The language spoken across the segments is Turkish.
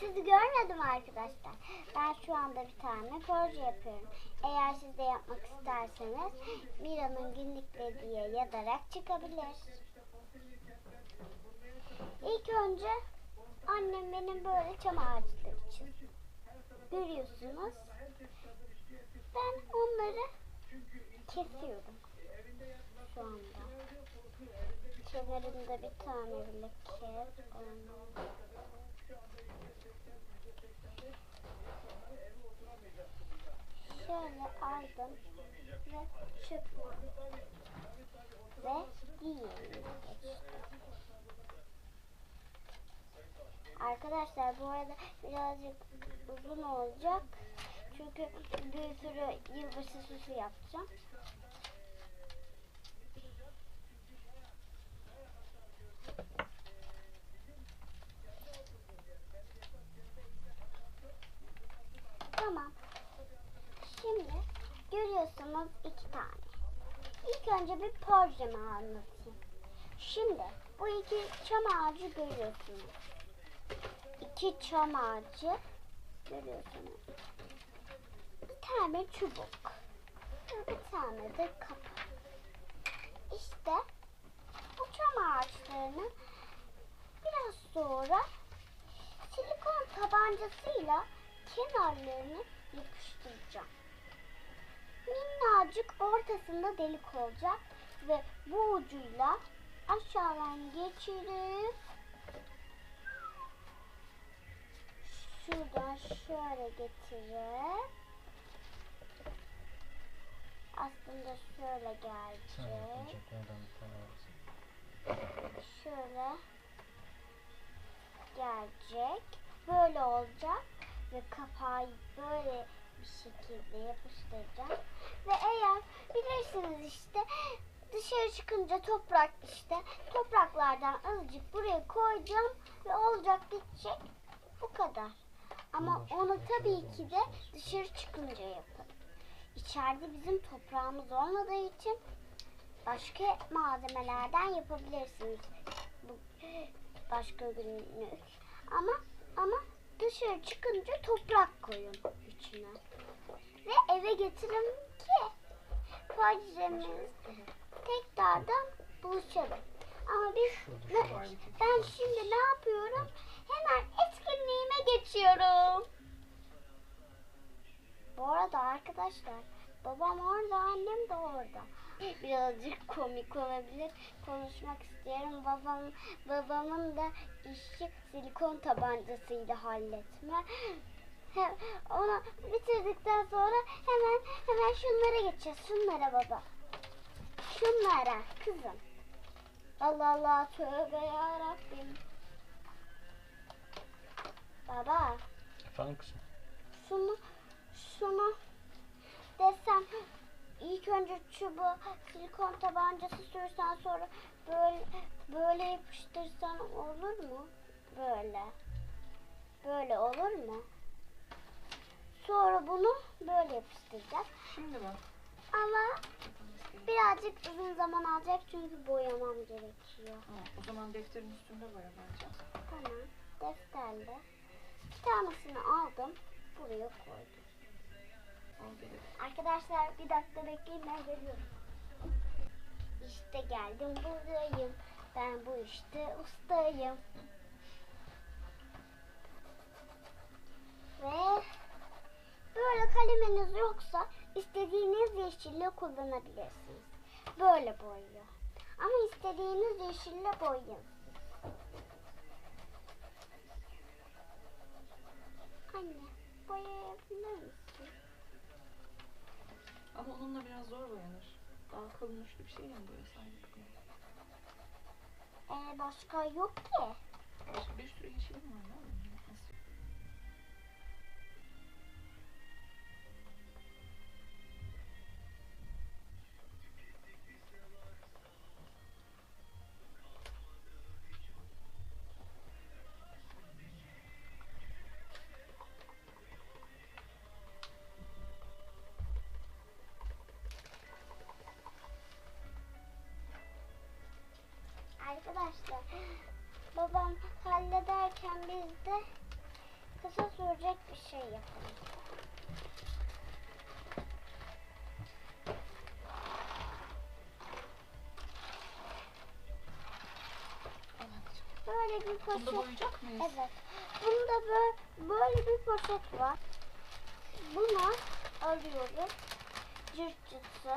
sizi görmedim arkadaşlar. Ben şu anda bir tane proje yapıyorum. Eğer siz de yapmak isterseniz Mira'nın günlükleri diye yazarak çıkabilir. İlk önce annem benim böyle çam ağaçları çizdi. Görüyorsunuz. Ben onları kesiyorum şu anda. Kenarında bir tane bile kes. Şöyle aldım ve çöpüm ve diğerine. Arkadaşlar bu arada birazcık uzun olacak. Çünkü bir sürü yılbaşı süsü yapacağım. Tamam. Şimdi görüyorsunuz iki tane. İlk önce bir projemi anlatayım. Şimdi bu iki çam ağacı görüyorsunuz. İki çam ağacı görüyorsunuz. Bir tane çubuk. Bir tane de kapı. İşte bu çam ağaçlarını biraz sonra silikon tabancasıyla kenarlarını yapıştıracağım. Minnacık ortasında delik olacak ve bu ucuyla aşağıdan geçirip şuradan şöyle getirip aslında şöyle gelecek. şöyle gelecek. Böyle olacak ve kapağı böyle bir şekilde yapıştıracağım. Ve eğer bilirsiniz işte dışarı çıkınca toprak işte topraklardan azıcık buraya koyacağım ve olacak gidecek. Bu kadar. Ama onu tabii ki de dışarı çıkınca yapın. İçeride bizim toprağımız olmadığı için başka malzemelerden yapabilirsiniz. Bu başka günlük. Ama ama dışarı çıkınca toprak koyun içine. Ve eve getirin ki projemiz tekrardan buluşalım. Ama biz var. ben şimdi ne yapıyorum? Hemen etkinliğime geçiyorum. Bu arada arkadaşlar babam orada annem de orada. Birazcık komik olabilir. Konuşmak istiyorum. Babam babamın da işi silikon tabancasıyla halletme. He- Onu bitirdikten sonra hemen hemen şunlara geçeceğiz. Şunlara baba. Şunlara kızım. Allah Allah tövbe ya Rabbim. Baba Efendim kızım. şunu şunu desem ilk önce çubuğu silikon tabancası sürsen sonra böyle böyle yapıştırsan olur mu? Böyle. Böyle olur mu? Sonra bunu böyle yapıştıracağız. Şimdi bak. Ama birazcık uzun zaman alacak çünkü boyamam gerekiyor. Ha, o zaman defterin üstünde boya bence. Tamam. Defterle. Bir tanesini aldım. Buraya koydum. Arkadaşlar bir dakika bekleyin ben geliyorum. İşte geldim buradayım. Ben bu işte ustayım. Ve böyle kaleminiz yoksa istediğiniz yeşille kullanabilirsiniz. Böyle boyuyor. Ama istediğiniz yeşille boyayın. Anne boyayabilir misin? Ama onunla biraz zor boyanır. Daha kalın uçlu bir şey mi boyasaydık? Ee, başka yok ki. Başka bir sürü yeşilim var değil mi? Şey yapalım. Böyle bir Bunu poşet. boyayacak mıyız? Evet. Bunda böyle, böyle bir poşet var. Bunu alıyoruz. Cırtçısı.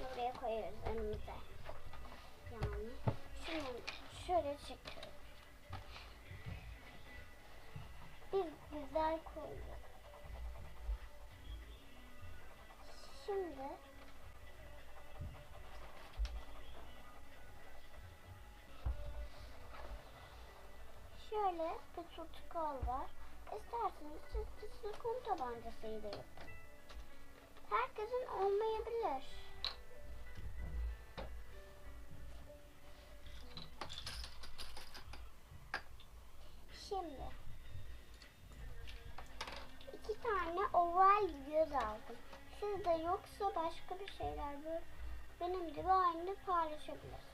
Buraya koyuyoruz önümüze. Yani şimdi şöyle çekiyoruz. Biz güzel koyuyoruz. Şimdi şöyle bir tutkal var. İsterseniz siz de silikon tabancasıyla yapın. Herkesin olmayabilir. Yoksa başka bir şeyler böyle benim gibi aynı paylaşabilirsiniz.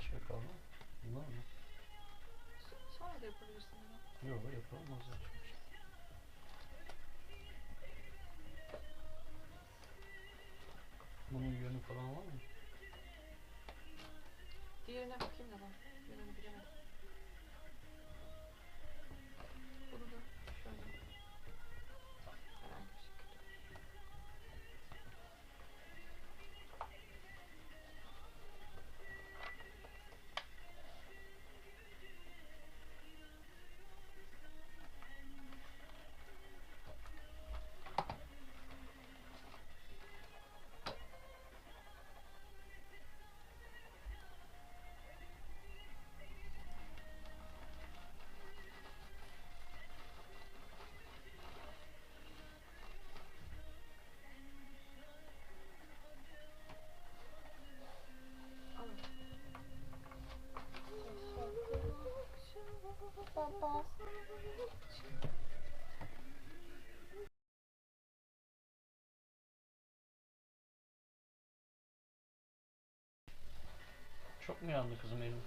Başka kaldı. Bunlar mı? Sonra da yapabilirsin. Yok o zaman. Bunun yönü falan var mı? Diğerine bakayım da ben. Baba. Çok mu yandı kızım elim?